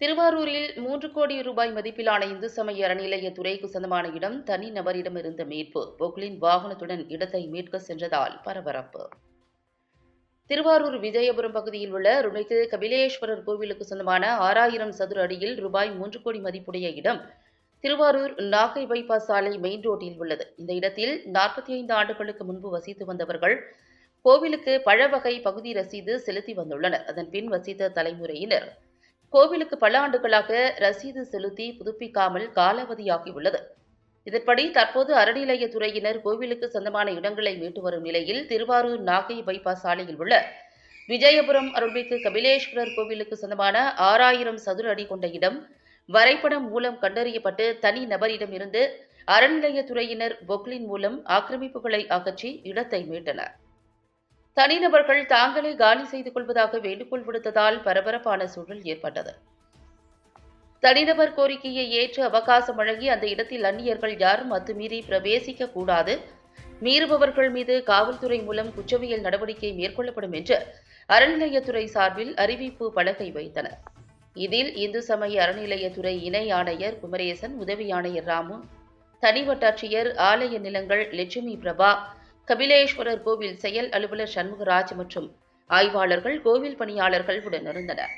திருவாரூரில் மூன்று கோடி ரூபாய் மதிப்பிலான இந்து சமய அறநிலையத்துறைக்கு சொந்தமான இடம் தனி நபரிடம் இருந்த மீட்பு. பொக்லின் வாகனத்துடன் இடத்தை மீட்க சென்றதால் பரபரப்பு. திருவாரூர் விஜயபுரம் பகுதியில் உள்ள அருள்மிகு கபிலேஸ்வரர் கோவிலுக்கு சொந்தமான ஆறாயிரம் சதுர அடியில் ரூபாய் மூன்று கோடி மதிப்புடைய இடம் திருவாரூர் நாகை பைபாஸ் சாலை மெயின் ரோட்டில் உள்ளது. இந்த இடத்தில் நாற்பத்தி ஐந்து ஆண்டுகளுக்கு முன்பு வசித்து வந்தவர்கள் கோவிலுக்கு பழவகை பகுதி ரசீது செலுத்தி வந்துள்ளனர். அதன் பின் வசித்த தலைமுறையினர் கோவிலுக்கு பல ஆண்டுகளாக ரசீது செலுத்தி புதுப்பிக்காமல் காலாவதியாகியுள்ளது. இதன்படி தற்போது அறநிலையத்துறையினர் கோவிலுக்கு சொந்தமான இடங்களை மீட்டு வரும் நிலையில் திருவாரூர் நாகை பைபாஸ் சாலையில் உள்ள விஜயபுரம் அருள்மிகு கபிலேஸ்வரர் கோவிலுக்கு சொந்தமான ஆறாயிரம் சதுர அடி கொண்ட இடம் வரைபடம் மூலம் கண்டறியப்பட்டு தனி நபரிடம் இருந்து அறநிலையத்துறையினர் பொக்லின் மூலம் ஆக்கிரமிப்புகளை அகற்றி இடத்தை மீட்டனர். தனிநபர்கள் தாங்களே காலி செய்து கொள்வதாக வேண்டுகோள் விடுத்ததால் பரபரப்பான சூழல் ஏற்பட்டது. தனிநபர் கோரிக்கையை ஏற்று அவகாசம் வழங்கி அந்த இடத்தில் அந்நியர்கள் யாரும் அத்துமீறி பிரவேசிக்க கூடாது. மீறுபவர்கள் மீது காவல்துறை மூலம் குற்றவியல் நடவடிக்கை மேற்கொள்ளப்படும் என்று அறநிலையத்துறை சார்பில் அறிவிப்பு பலகை வைத்தனர். இதில் இந்து சமய அறநிலையத்துறை இணை ஆணையர் குமரேசன் உதவி ஆணையர் ராமு தனி வட்டாட்சியர் ஆலய நிலங்கள் லட்சுமி பிரபா கபிலேஸ்வரர் கோவில் செயல் அலுவலர் சண்முகராஜ் மற்றும் ஆய்வாளர்கள் கோவில் பணியாளர்கள் உடனிருந்தனர்.